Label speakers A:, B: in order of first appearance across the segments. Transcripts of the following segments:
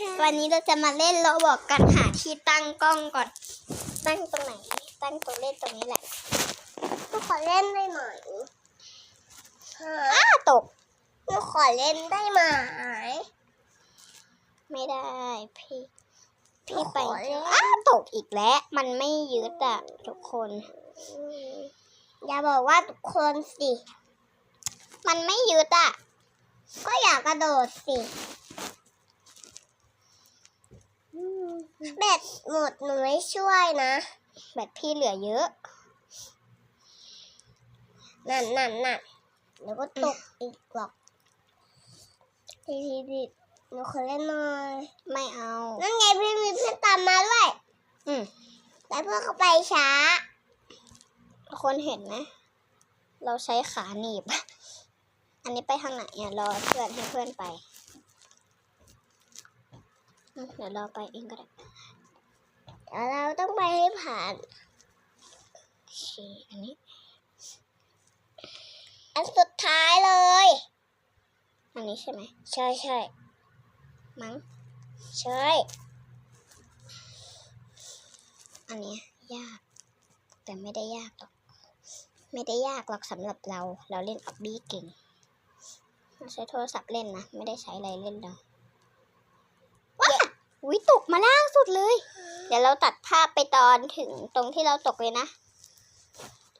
A: ค่ะ
B: วันนี้เราจะมาเล่นโรบอกกันหาที่ตั้งกล้องก่อน ตั้งตรงไหน ตั้งตรงเล่นตรงนี้แหละ
A: หนูขอเล่นได้ไหมฮะ
B: อ้าตก
A: หนูขอเล่นได้ไหม
B: ไม่ได้พี่ พี่ไป
A: ขอเล่น
B: อ้าตกอีกแล้ว มันไม่ยึดอะทุกคน
A: อย่าบอกว่าทุกคนสิ
B: มันไม่ยึดอะ
A: ก็อยากกระโดดสิ แบตหมดหนูไม่ช่วยนะ
B: แบตพี่เหลือเยอะ
A: นั่นนั่นนั่นเดี๋ยวก็ตกอีกหรอกทีทีดิหนูขอเล่นหน่อย
B: ไม่เอา
A: นั่นไงพี่มีเพื่อนตามมาด้วย
B: อืม
A: แต่เพื่อนเขาไปช้า
B: ทุกคนเห็นไหม เราใช้ขาหนีบ อันนี้ไปทางไหนเนี่ยรอเพื่อนให้เพื่อนไปอืม เดี๋ยวเราไปเองก็ได้
A: เดี๋ยวเราต้องไปให้ผ่าน
B: โอเคอันนี้
A: อันสุดท้ายเลย
B: อันนี้ใช่ไหม
A: ใช่ใช่
B: มั้ง
A: ใช่
B: อันนี้ยาก แต่ไม่ได้ยากหรอก ไม่ได้ยากหรอกสำหรับเรา เราเล่นออบบี้เก่งใช้โทรศัพท์เล่นนะ ไม่ได้ใช้อะไรเล่นเราว้า อุ้ยตกมาล่างสุดเลย เดี๋ยวเราตัดภาพไปตอนถึงตรงที่เราตกเลยนะ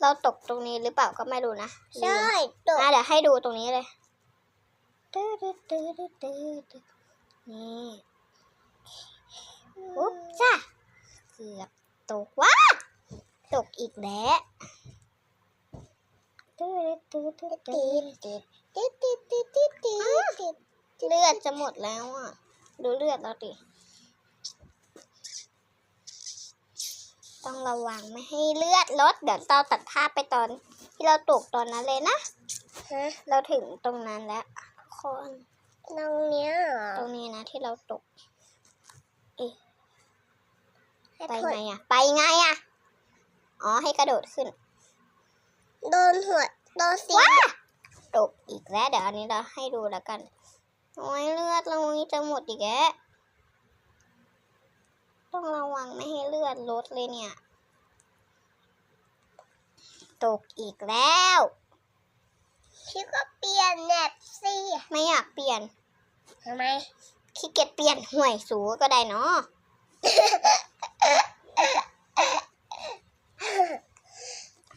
B: เราตกตรงนี้หรือเปล่าก็ไม่รู้นะ
A: ใช่ตก
B: อะเดี๋ยวให้ดูตรงนี้เลยตึ๊ดตึ๊ดตึ๊ดตึ๊ดตึ๊ดตึ๊ดนี่ปุ๊บจ้ะเกือบตกว้าตกอีกแล้วตึ๊ดตึ๊ดตึ๊ดตึ๊
A: ติ
B: ด
A: ดติดติดติดติดติดติดติด
B: เลือดจะหมดแล้วอะ ดูเลือดเราดิ ต้องระวังไม่ให้เลือดลดเดี๋ยวเราตัดภาพไปตอนที่เราตกตอนนั้นเลยนะ
A: ฮะ
B: เราถึงตรงนั้นแล้วทุกคน
A: ตรงเนี้ยเหรอ
B: ตรงนี้นะที่เราตก
A: ให้
B: ไป
A: ถอด
B: ไงอะไปไงอะอ๋อให้กระโดดขึ้น
A: โดนหัวโดนสี
B: ว้าตกอีกแล้วเดี๋ยวอันนี้เราให้ดูแล้วกัน โอ้ยเลือดเราจะหมดอีกแล้ว ต้องระวังไม่ให้เลือดลดเลยเนี่ย ตกอีกแล้ว
A: พี่ก็เปลี่ยนแนบสิ
B: ไม่อยากเปลี่ยน
A: ทำไม
B: ขี้เกียจเปลี่ยนห่วยสูก็ได้เนาะ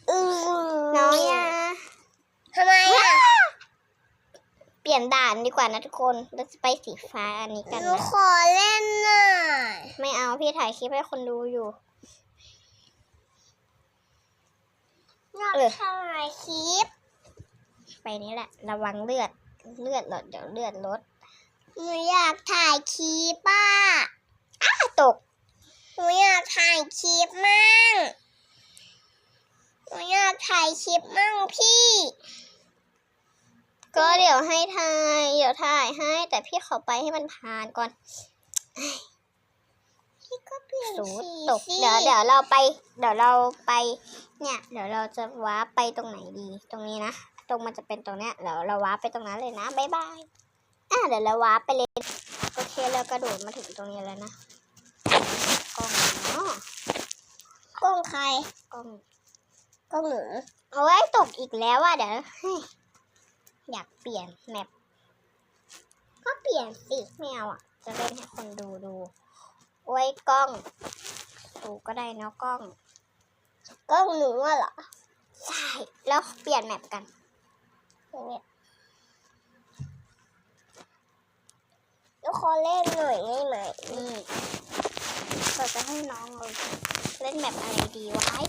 A: อืม
B: น้องยา
A: ทำไมอะ
B: เปลี่ยนด่านดีกว่านะทุกคนเราจะไปสีฟ้าอันนี้กัน
A: หนู
B: นะ
A: ขอเล่นหน่อย
B: ไม่เอาพี่ถ่ายคลิปให้คนดูอยู่
A: อยาก
B: เออ
A: ถ่ายคลิป
B: ไปนี้แหละ ระวังเลือด เลือดลดเดี๋ยวเลือดลด
A: หนูอยากถ่ายคลิปอะ
B: อ้าตก
A: หนูอยากถ่ายคลิปมั่ง หนูอยากถ่ายคลิปมั่งพี่
B: ก็เดี๋ยวให้ถ่าย เดี๋ยวถ่ายให้ แต่พี่ขอไปให้มันผ่านก่อน
A: พี่ก็เปลี่ยน
B: สู
A: สี
B: ตก
A: สิ
B: เดี๋ยวเดี๋ยวเราไป เดี๋ยวเราไป เนี่ย เดี๋ยวเราจะว้าร์ปไปตรงไหนดี ตรงนี้นะ ตรงมันจะเป็นตรงเนี้ยเดี๋ยวเราว้าร์ปไปตรงนั้นเลยนะบ๊ายบายอะเดี๋ยวเราว้าร์ปไปเลยโอเคเรากระโดดมาถึงตรงนี้แล้วนะกล้องเนาะ
A: กล้องใคร
B: กล้อง
A: กล้องหนู
B: เอาไว้ตกอีกแล้วอะเดี๋ยวให้อยากเปลี่ยนแมป
A: ก็เปลี่ยนสิ
B: ไม่เอาอะ จะเล่นให้คนดูดู ไว้กล้องถูก็ได้เนาะกล้อง
A: กล้องหนูอะเหรอ
B: ใช่ แล้วเปลี่ยนแมปกัน
A: อย่างเงี้ยแล้วขอเล่นหน่อยได้ไหม
B: นี่เราจะให้น้องเราเล่นแมปอะไรดีวะ